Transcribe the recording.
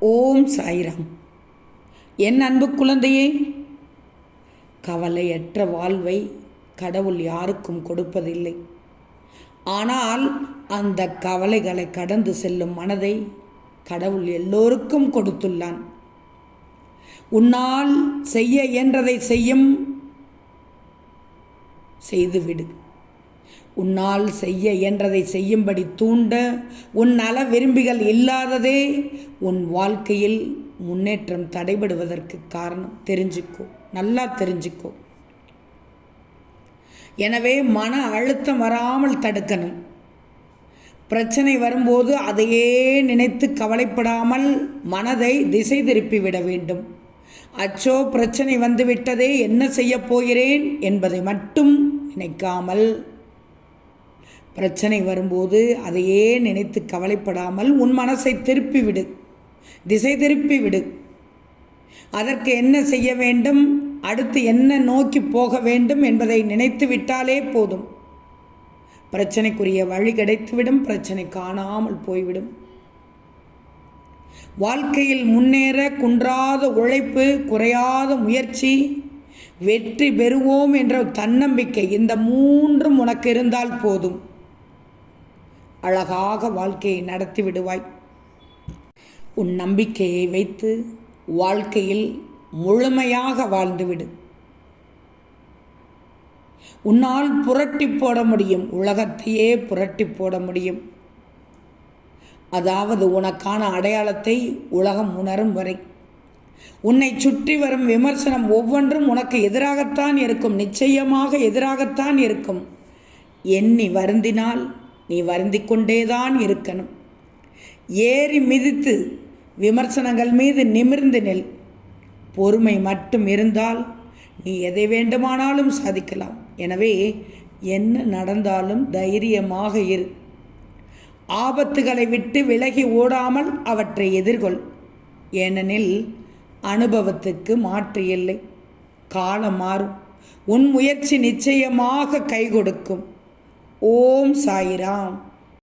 ஓம் சாய்ராம். என் அன்பு குழந்தையே கவலையற்ற வாழ்வை கடவுள் யாருக்கும் கொடுப்பதில்லை. ஆனால் அந்த கவலைகளை கடந்து செல்லும் மனதை கடவுள் எல்லோருக்கும் கொடுத்துள்ளான். உன்னால் செய்ய இயன்றதை செய்யும் செய்துவிடு. உன்னால் செய்ய இயன்றதை செய்யும்படி தூண்ட உன் நல விரும்பிகள் இல்லாததே உன் வாழ்க்கையில் முன்னேற்றம் தடைபடுவதற்கு காரணம். தெரிஞ்சுக்கோ. நல்லா தெரிஞ்சுக்கோ. எனவே மன அழுத்தம் வராமல் தடுக்கணும். பிரச்சனை வரும்போது அதையே நினைத்து கவலைப்படாமல் மனதை திசை திருப்பி விட வேண்டும். அச்சோ பிரச்சனை வந்துவிட்டதே என்ன செய்யப் போகிறேன் என்பதை மட்டும் நினைக்காமல் பிரச்சனை வரும்போது அதையே நினைத்து கவலைப்படாமல் உன் மனசை திருப்பி விடு திசை திருப்பி விடு அதற்கு என்ன செய்ய வேண்டும்? அடுத்து என்ன நோக்கி போக வேண்டும் என்பதை நினைத்து விட்டாலே போதும். பிரச்சனைக்குரிய வழி கிடைத்துவிடும் பிரச்சனை காணாமல் போய்விடும். வாழ்க்கையில் முன்னேற குன்றாத உழைப்பு குறையாத முயற்சி வெற்றி பெறுவோம் என்ற தன்னம்பிக்கை இந்த மூன்றும் உனக்கு இருந்தால் போதும். அழகாக வாழ்க்கையை நடத்தி விடுவாய். உன் நம்பிக்கையை வைத்து வாழ்க்கையில் முழுமையாக வாழ்ந்துவிடு உன்னால் புரட்டி போட முடியும். உலகத்தையே புரட்டி போட முடியும். அதாவது உனக்கான அடையாளத்தை உலகம் உணரும் வரை. உன்னை சுற்றி வரும் விமர்சனம் ஒவ்வொன்றும் உனக்கு எதிராகத்தான் இருக்கும். நிச்சயமாக எதிராகத்தான் இருக்கும். எண்ணி வருந்தினால் நீ வருந்தி கொண்டேதான் இருக்கணும். ஏறி மிதித்து விமர்சனங்கள் மீது நிமிர்ந்து நெல். பொறுமை மட்டும் இருந்தால் நீ எதை வேண்டுமானாலும் சாதிக்கலாம். எனவே என்ன நடந்தாலும் தைரியமாக இரு. ஆபத்துகளை விட்டு விலகி ஓடாமல் அவற்றை எதிர்கொள். ஏனெனில் அனுபவத்துக்கு மாற்று இல்லை. காலம் மாறும். உன் முயற்சி நிச்சயமாக கை கொடுக்கும் ஓம் சாய்ராம்.